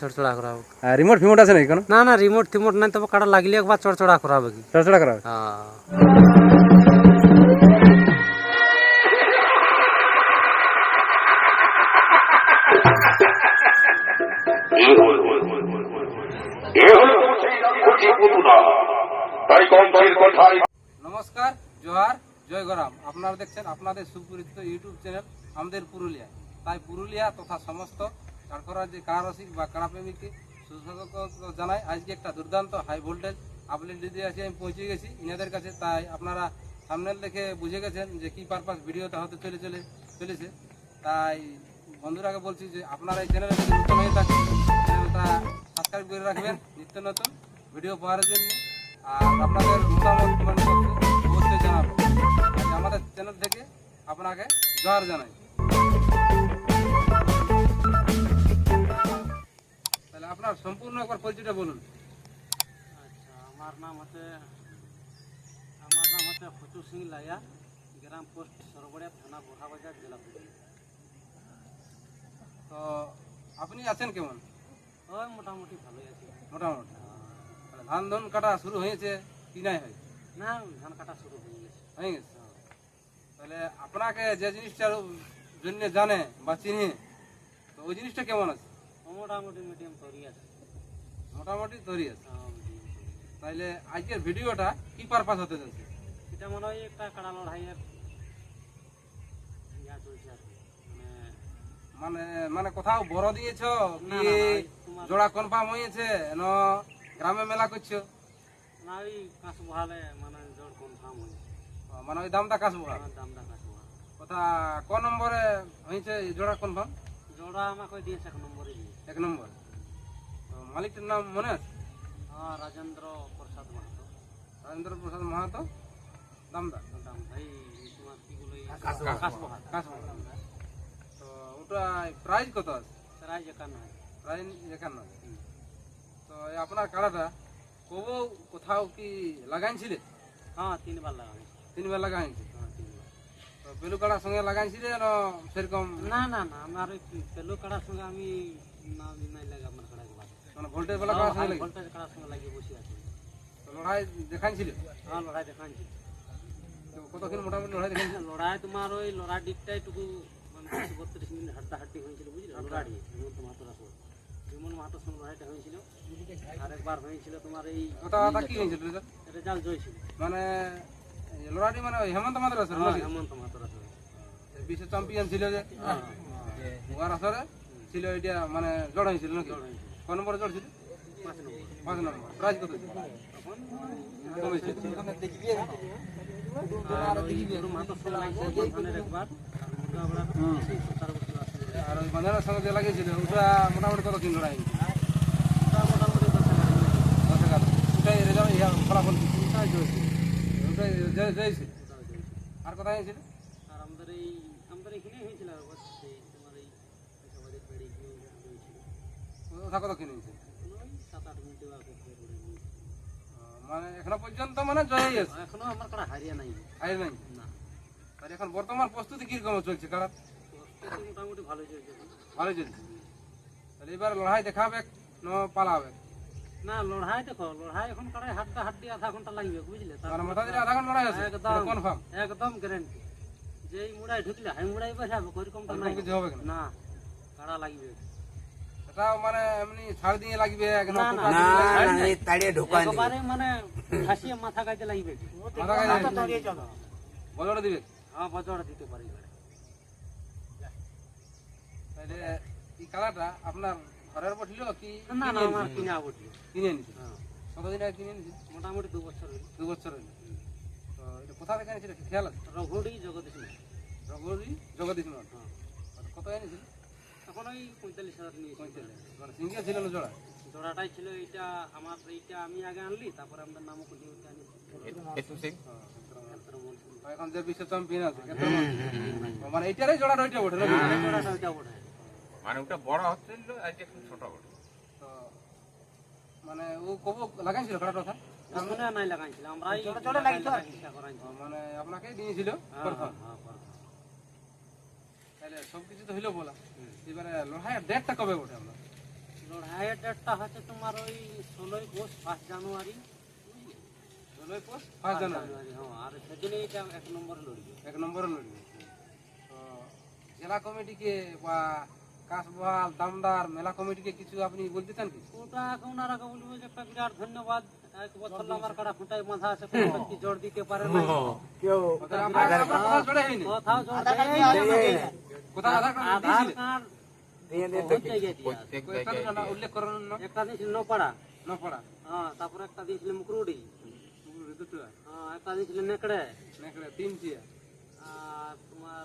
চড়চড়া করাবো। আর রিমোট ফিমোট আছে নাকি কোনো? না না রিমোট টিমোট নাই তবে কাটা লাগলে একবার চড়চড়া করাবে কি? চড়চড়া করা হবে? হ্যাঁ তাই কণ্ঠের কথায় নমস্কার জোহার জয় গরাম। আপনারা দেখছেন আপনাদের সুপরিচিত ইউটিউব চ্যানেল আমাদের পুরুলিয়া। তাই পুরুলিয়া তথা সমস্ত কারকরা যে কারারসিক বা কারাপ্রেমীকে সুস্বাগত জানাই, আজকে একটা দুর্দান্ত হাই ভোল্টেজ আপডেট দিতে আসি আমি পৌঁছে গেছি। ইনাদের কাছে তাই আপনারা সামনের দেখে বুঝে গেছেন যে কি পারপাস ভিডিওটা হতে চলে চলে চলেছে। তাই বন্ধুরাকে বলছি যে আপনারা এই চ্যানেলে যদি নতুন হয়ে থাকেন। চ্যানেলটা সাবস্ক্রাইব করে রাখবেন, নিত্য নতুন ভিডিও পাওয়ার জন্য। আর আপনাদের মতামত কমেন্ট অবশ্যই জানাবেন। আমাদের চ্যানেল থেকে আপনাকে জোহার জানাই। আপনার সম্পূর্ণ একবার পরিচয়টা বলুন। আচ্ছা আমার নাম হচ্ছে আমার নাম হচ্ছে ফচু সিং লাইয়া গ্রাম পোস্ট সরবড়িয়া থানা বোরহাবাজার জেলা তো আপনি আছেন কেমন? ওই মোটামুটি ভালোই আছি। মোটামুটি। ধান ধান কাটা শুরু হয়েছে কি নাই হয়? না ধান কাটা শুরু হয়ে গেছে। হয়ে গেছে। তাহলে আপনাকে যে জিনিসটার জন্য জানে বা চিনে তো ওই জিনিসটা কেমন আছে? মোটামুটি মিডিয়াম তৈরি আছে। মোটামুটি তৈরি আছে? হ্যাঁ। তাইলে আজকের ভিডিওটা কি পারপাস হতে যাচ্ছে এটা মনে হয় একটা কাড়া লড়াইয়ের ইয়া চলছে আর মানে মানে মানে কোথাও বড় দিয়েছ কি জোড়া কনফার্ম হয়েছে? ন গ্রামে মেলা করছ? না ওই কাঁচ বহালে মানে কনফার্ম হয়েছে। মানে ওই দামটা বড় আমার দামটা কাঁচ বহাল কথা ক নম্বরে হয়েছে জোড়া কনফার্ম জোড়া আমাকে দিয়েছে এক নম্বরে। এক নম্বর। তো মালিকটার নাম মনে আছে? হ্যাঁ রাজেন্দ্র প্রসাদ মাহাতো। রাজেন্দ্র প্রসাদ মাহাতো? দামদা দাম ভাই তোমার কি বলে? কাঁচ বহাল তো ওটা প্রাইস কত আছে? প্রায় একান্ন। হয় প্রাইস একান্ন। তো আপনার কাড়াটা কবু কোথাও কি লাগাইছিলে? হ্যাঁ তিনবার লাগানো তিনবার লাগাইছে? হ্যাঁ তিনবার। তো পেলু কাড়ার সঙ্গে লাগাইছিলে না সেরকম? না না না আমার ওই পেল কাড়ার সঙ্গে আমি না নাই লাগে আমার মানে ভোল্টেজ বেলা কাড়ার সঙ্গে লাগে ভোল্টেজ কাড়ার সঙ্গে লাগিয়ে বসে আছি। তো লড়াই দেখাইছিলে? হ্যাঁ লড়াই দেখাচ্ছি তো কতক্ষণ মোটামুটি লড়াই দেখাইছিলে? লড়াই তোমার ওই লড়াই দিকটাই টুকু মানে মিনিট হাড্ডা হাড্ডি হয়েছিল বুঝলি? লড়াই। হেমন্ত মাহাতোর আসর বিমল মাহাতোর সঙ্গে লড়াইটা হয়েছিল। আর একবার হয়েছিল তোমার এই কথা কথা কি হয়েছিল রেজাল্ট? জয়ছিল। মানে লড়াইটি মানে হেমন্ত মাত্র আছে হ্যাঁ, হেমন্ত মাহাতোর আসর বিশ্ব চ্যাম্পিয়ন ছিল যে। হ্যাঁ। ওয়ার আসরে? ছিল এটা মানে জড় হয়েছিল নাকি। ক নম্বরে জড় ছিল? পাঁচ নম্বর। প্রাইজ কত ছিল? একবার আর ওই বাঁধানোর সঙ্গে যে লাগিয়েছিল ওটা মোটামুটি কত দিন লড়াই ওটাই রেজাল্ট ইয়া ফলাফল? ওটাই জয়ছিল ওটাই জয়- জয়ছিল ওটাই জয়ছিল আর কোথায় হয়েছিল আর আমাদের এই আমাদের এখানেই হয়েছিল আর বস সেই তোমার এই পয়সাবাদের পেড়ে গিয়ে হয়েছিল ওটা কত কিনে হয়েছে ওই সাত আট মিনিট আর করতে করে নিয়ে। মানে এখনও পর্যন্ত মানে জয়ই আছে এখনও আমার কারা হারিয়ে নাই। হাই নাই? না। আর এখন বর্তমান প্রস্তুতি কীরকম চলছে কারা? মোটামুটি ভালোই চলছে। ভালো চলছে। তাহলে এবার লড়াই দেখাবে না পালাবে? না লড়াই দেখো লড়াই এখন কারাই হাড্ডা হাড্ডি আধা ঘণ্টা লাগবে বুঝলে? মাথা দিলে আধা ঘণ্টা লড়াই আছে? একদম কনফার্ম একদম গ্যারেন্টি যেই মুড়াই ঢুকলে হাই মুড়াই বসাবে ওইরকমটা নাই। না না কারা লাগবে? এটাও মানে এমনি ছাড় দিয়ে লাগবে এক না, নৌকা না, দিয়ে লাগবে। একেবারে মানে ফাঁসিয়ে মাথা গাইতে লাগবে। মাথা গায়ে লাগবে। বজরে দিবে? হ্যাঁ বজড় দিতে পারি তাহলে এই কালারটা আপনার ঘরের বসল কি না না আমার কিনা উঠল কিনে নিছে হ্যাঁ। কতদিন আগে কিনে নিছে মোটামুটি দু বছর দু বছর হইল। তো এটা কোথা থেকে এনেছিল খেয়াল আছে? রঘুড়ি জগদীশ। রঘুরি জগদীশ হ্যাঁ। কত এনেছিল এখন ওই পঁয়তাল্লিশ হাজার নিয়েছি মানে সিঙ্গেল ছিল না জোড়া? জোড়াটাই ছিল এইটা আমার এইটা আমি আগে আনলি তারপরে আমাদের নামও করলি ওইটা আনি। এখন যে বিশ্ব চ্যাম্পিয়ন আছে মানে এইটারই জোড়া ওইটা ওঠে জোড়াটা ওইটা ওঠে মানে ওটা বড় একটু ছোট হলো মানে ও কবু লাগাইছিল কাটার কথা? মনে নাই লাগাইছিল করাইছি মানে আপনাকে দিয়েছিল হ্যাঁ প্রথম। হ্যাঁ হ্যাঁ। তাহলে সব কিছু তো হইল বলা। এবারে লড়াইয়ের ডেটটা কবে ওঠে আমরা? লড়াইয়ের ডেটটা হচ্ছে তোমার ওই ষোলোই পৌষ ফার্স্ট জানুয়ারি ষোলোই পোস্ট ফার্স্ট জানুয়ারি হ্যাঁ আর সেদিনই এটা এক নম্বরে লড়বে। এক নম্বরে লড়বে। তো জেলা কমিটিকে বা কাশবহাল দামদার মেলা কমিটিকে কিছু আপনি বলতে চান কি? ওটা এখন আর আগে বলব যে একটা বিরাট ধন্যবাদ। এক বছর আমার কাটা খুঁটায় বাঁধা আছে কোনো জোর দিতে পারে না? ওদের আপনার আপনার কোথাও জড়ে হয়নি? কোথাও জোর দেয়নি। কোথাও আধার কার্ড আধার দিয়েছিলেন কার্ড বহুত জায়গায় দিয়ে প্রত্যেক জায়গায় উল্লেখ করেন একটা দিয়েছিল নপাড়া। নপড়া। হ্যাঁ তারপরে একটা দিয়েছিল মুকরুডি। দুটো। হ্যাঁ একটা দিয়েছিল নেকড়ে। নেকড়ে তিন চিয়া আর তোমার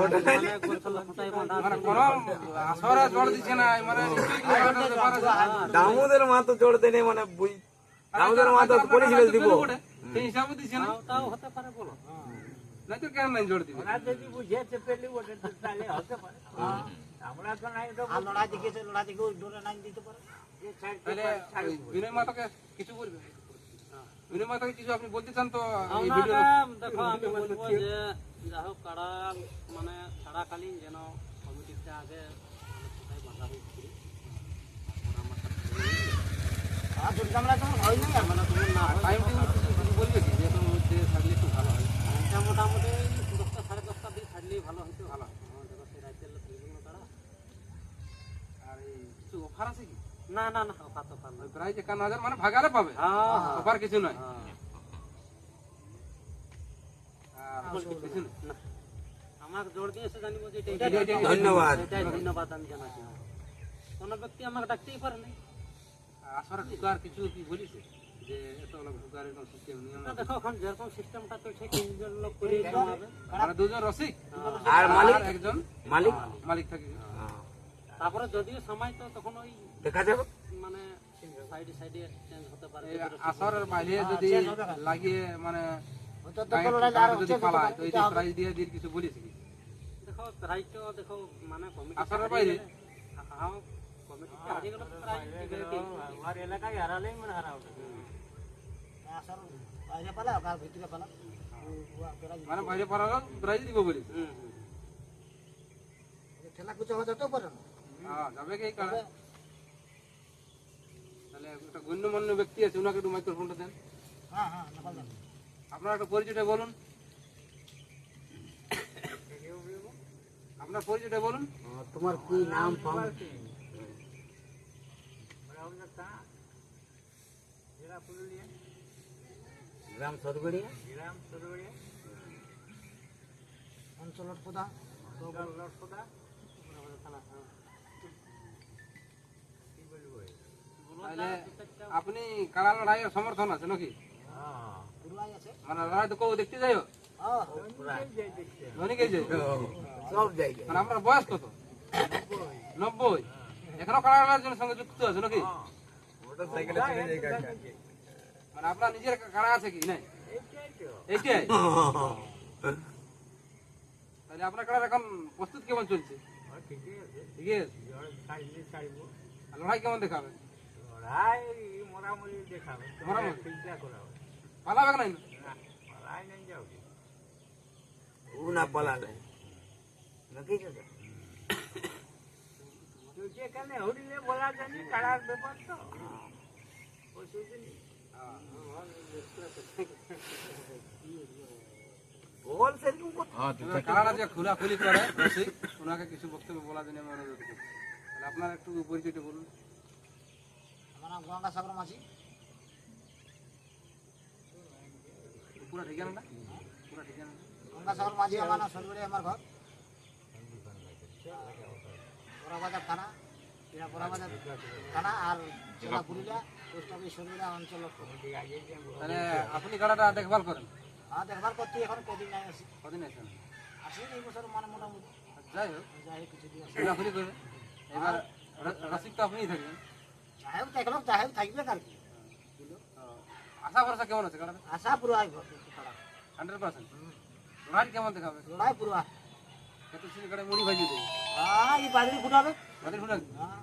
ওটা হয়ে মানে দামোদর না নম্বর মানে না মানে পুরা মানে কোনো আসরে জল দিচ্ছে না মানে নেই মানে বুঝ দামোদর মাতো পরিষেবা দিব? পারে। তো তাহলে বিনয় মাতাকে কিছু বলবে? বিনয় মাতাকে কিছু আপনি বলতে চান তো এই ভিডিও দেখো আমি বলব যে যাই হোক কারা মানে ছাড়াকালীন যেন কমিটিটা আগে মানে বাঁধা হয়েছিল মানে না হয় টাইম বলবে কি? যে এটার মধ্যে থাকলে একটু ভালো হয়। মোটামুটি দশটা সাড়ে দশটা দিয়ে ছাড়লেই ভালো ভালো হ্যাঁ, দেখো সেই রাজ্যের লোক বিভিন্ন তারা। আর এই কিছু অফার আছে কি? না না না অফার ওই নয় প্রাইজ একান্ন হাজার মানে ভাগারে পাবে। হ্যাঁ হ্যাঁ। অফার কিছু নয় হ্যাঁ। আর কিছু নয় না আমাকে জোর দিয়েছে জানিব যে এটাই এটাই- এটাই- ধন্যবাদ। ধন্যবাদ আমি জানাচ্ছি কোনো ব্যক্তি আমাকে ডাকতেই পারে না আসরে ঢুকার কিছু কি বলিছে যে এত লোক ঢুকার এরকম সিস্টেম নিয়ম দেখো এখন যেরকম সিস্টেমটা চলছে তিনজন লোক করে জমাবে দুজন রসিক আর মালিক? একজন মালিক? মালিক থাকে তারপরে যদিও সময় তো তখন ওই দেখা যাবে। মানে সাইডে সাইডে চেঞ্জ হতে পারে আসরের বাইরে যদি লাগিয়ে মানে যদি পালায় তো এই যে প্রাইজ দিয়ে দিয়ে কিছু বলিছে কি দেখো প্রাইজ তো দেখো মানে কমিটি বাইরে? হ্যাঁ কমিটি হারিয়ে গেলে তো প্রাইজ দিবে কি? মানে বাইরে পালালো প্রাইজ দিব বলি হুম হুম। হ্যাঁ যাবে কি এই কারণে তাহলে একটা গণ্যমান্য ব্যক্তি আছে ওনাকে একটু মাইক্রোফোনটা দেন। আপনার একটা পরিচয়টা বলুন। আপনার পরিচয়টা বলুন। তোমার কি নাম ফাম গ্রাম সরগড়িয়া তাহলে আপনি কারা লড়াইয়ের সমর্থন আছে নাকি? মানে লড়াই তো কেউ দেখতে যাইও? ধনী কে যাই সব জায়গায় মানে আপনার বয়স কত? নব্বই। এখনও কারা জন্য সঙ্গে যুক্ত আছে নাকি? মানে আপনার নিজের কারা আছে কি? নাই? এইটাই। তাহলে আপনার কারার এখন প্রস্তুত কেমন চলছে? ঠিক আছে। লড়াই কেমন দেখাবে লড়াই মোটামুটি পালাবে নাই না ও না পালালে নাকি কাকা বল সেরকম কথা হ্যাঁ দু এবার কারারা যে খোলাখুলি করে রসিক, ওনাকে কিছু বক্তব্য বলা জন্য আমি অনুরোধ করছি তাহলে আপনার একটু পরিচয়টা বলুন আমার নাম গঙ্গাসাগর মাঝি পুরো ঠিকানাটা পুরো ঠিকানা গঙ্গাসাগর মাঝি আমার নাম সরবরে আমার ঘর। বড়াবাজার থানা এটা বড়াবাজার থানা আর জেলা পুরুলিয়া পোস্ট অফিস সরবরে অঞ্চল তাহলে আপনি কারাটা দেখভাল করেন? আর দেখবার করতে এখন কদিন নাই আসি। কদিন আসি এই বছর মানে মোটামুটি। যাই হোক। যাই কিছু দিন আসি খোলাখুলি করে। এবার র- রসিক তো আপনিই থাকবেন। যাই হোক দেখলাম যাই হোক থাকবে আর কি আশা ভরসা কেমন আছে কাড়াটা আশা পুরো খারাপ। Hundred percent? লড়াই কেমন দেখাবে? লড়াই পুরো কত সিনি কাড়ে মুড়ি ভাজি দেবে। হ্যাঁ এই বাদলি ফুটাবে বাড়ির ফুটান হ্যাঁ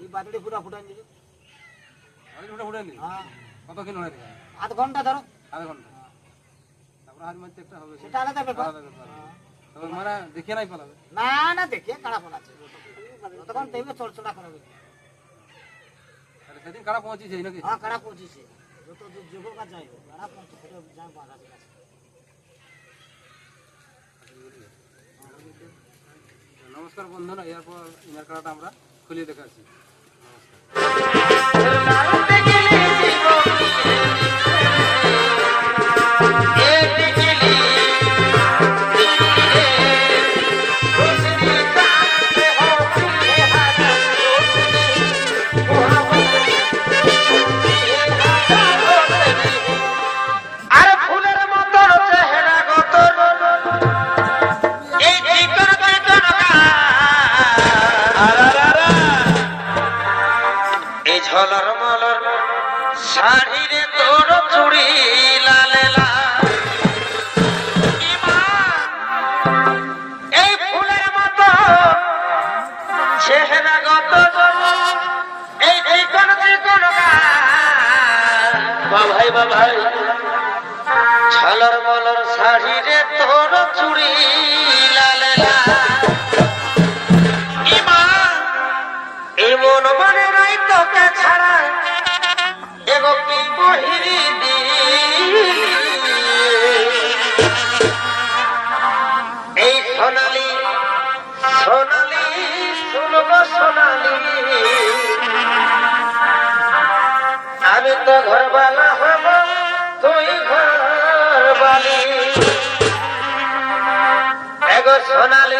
এই বাদলি ফুটা ফুটান দিবে বাড়ির ফুটা ফুটান দিবে হ্যাঁ কত কিলো লড়াই দেখাবে? আধ ঘণ্টা ধরো। আধা ঘণ্টা। তারপরে হার মারতে একটা হবে। সেটা আলাদা ব্যাপার। তবে মারা দেখে নাই পালাবে? না না দেখে কাড়া পড়াচ্ছে তখন দেখবে চড়চড়া করাবে। তাহলে সেদিন কারা পৌঁছেছে নাকি? হ্যাঁ কাড়া পৌঁছেছে। যত দূর যাব বা যাই নমস্কার বন্ধুরা এরপর ইনার কাটা আমরা খুলে দেখাচ্ছি। আর মলর শাড়ি রে তোর চুড়ি লাল লাল। ইমা, এই মন মনে নাই তোকে ছাড়া। এগো কি বহিরি দি। এই সোনালি সোনালি শুনব সোনালি। আমি তো ঘরবালা সোনালি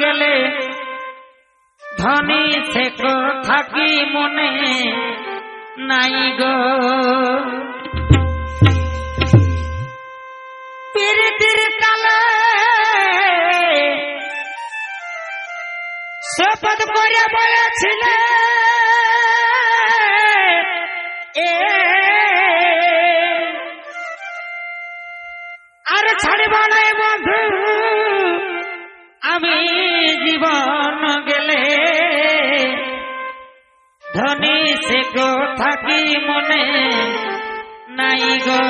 গেলে ধনী থেক থাকি মনে নাই গো। পীড়িতির কালে শপথ করে বলেছিল আর ছাড়ব নাই বন্ধু। থাকি মনে নাই গো?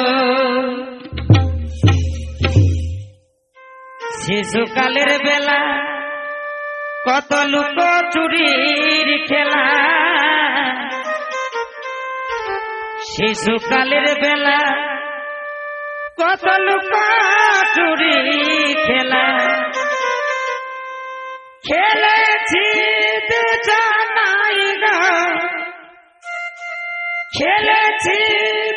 শিশুকালের বেলা কত লোক চুরির খেলা। শিশুকালের বেলা কত লোক চুরি খেলা। খেলেছি Kill it!